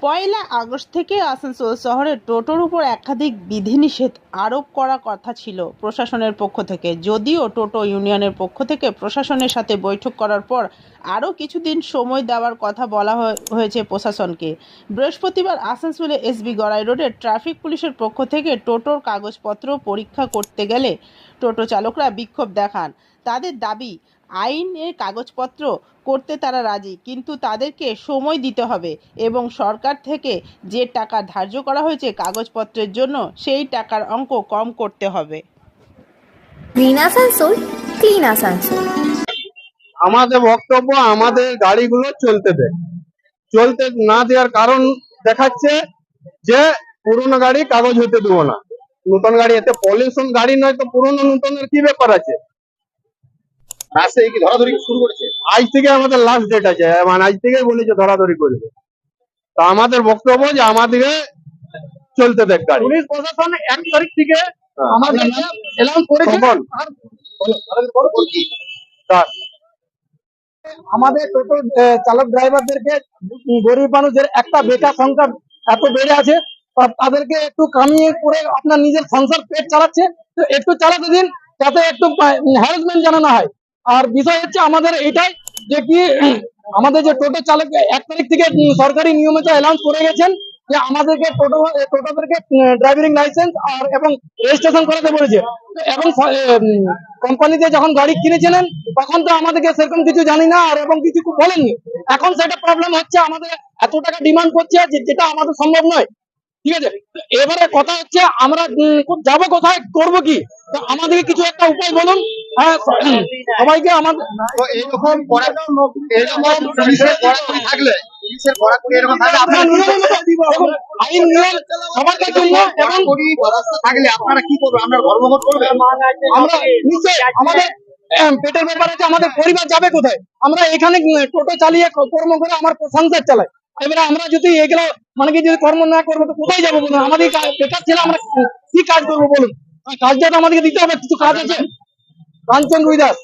পয়লা August থেকে আসানসোল শহরে টোটোর উপর একাধিক বিধিনিষেধ আরোপ করার কথা ছিল প্রশাসনের পক্ষ থেকে। যদিও টোটো ইউনিয়নের পক্ষ থেকে প্রশাসনের সাথে বৈঠক করার পর আরও কিছুদিন সময় দেওয়ার কথা বলা হয়েছে প্রশাসনকে। বৃহস্পতিবার আসানসোলে এসবি গড়াই রোডে ট্রাফিক পুলিশের পক্ষ থেকে টোটোর কাগজপত্র পরীক্ষা করতে গেলে টোটো চালকরা বিক্ষোভ দেখান। তাদের দাবি আইনের কাগজপত্র করতে তারা রাজি কিন্তু তাদেরকে সময় দিতে হবে এবং সরকার থেকে যে টাকা ধার্য করা হয়েছে কাগজপত্রের জন্য সেই টাকার অঙ্ক কম করতে হবে। গ্রিন আসানসোল ক্লিন আসানসোল আমাদের বক্তব্য আমাদের গাড়িগুলো চলতে দেয়। চলতে না দেওয়ার কারণ দেখাচ্ছে যে পুরনো গাড়ি কাগজ হতে দেবো না। নতুন গাড়ি এতে পলিউশন গাড়ি নয় তো পুরনো নতুনের কি ব্যাপার আছে? রাস্তায় কি ধরাধরি শুরু করেছে? আজ থেকে আমাদের লাস্ট ডেট আছে মানে আজ থেকে বলেছে ধরাধরি করবে তা আমাদের বক্তব্য যে আমাদেরকে চলতে দেখ গাড়ি। পুলিশ প্রশাসন এক তারিখ থেকে হ্যাঁ। আমাদের এলাউন্স করেছে। আর আমাদের টোটো চালক ড্রাইভারদেরকে গরিব মানুষদের একটা বেকার সংখ্যা এত বেড়ে আছে। তাদেরকে একটু কামিয়ে করে আপনার নিজের সংসার পেট চালাচ্ছে। তো একটু চালাতে দিন, যাতে একটু হ্যারাসমেন্ট জানানো হয়। আর বিষয় হচ্ছে আমাদের এটাই যে কি আমাদের যে টোটো চালক এক তারিখ থেকে সরকারি নিয়মিত অ্যালাউন্স করে গেছেন, যে আমাদেরকে টোটো টোটোদেরকে ড্রাইভিং লাইসেন্স আর এবং রেজিস্ট্রেশন করাতে বলেছে। তো এবং কোম্পানিতে যখন গাড়ি কিনেছিলেন, তখন তো আমাদেরকে সেরকম কিছু জানি না আর এবং কিছু বলেননি। এখন সেটা প্রবলেম হচ্ছে, আমাদের এত টাকা ডিমান্ড করছে যেটা আমাদের সম্ভব নয়। ঠিক আছে? তো এবারে কথা হচ্ছে আমরা যাব কোথায় করব কি? তো আমাদেরকে কিছু একটা উপায় বলুন। হ্যাঁ সবাইকে আমাদের এরকম পুলিশের থাকলে আপনারা কি করবেন? আপনারা ধর্মঘট করবেন? আমরা আমাদের পেটের ব্যাপার আছে আমাদের পরিবার যাবে কোথায়? আমরা এখানে টোটো চালিয়ে কর্ম করে আমার সংসার চালাই। এবারে আমরা যদি এগুলো মানে কি যদি কর্ম না করব, তো কোথায় যাব বলুন? আমাদের বেকার ছেলে আমরা কি কাজ করব বলুন? কাজটা তো আমাদেরকে দিতে হবে, কিছু কাজ আছে? কাঞ্চন রুইদাস।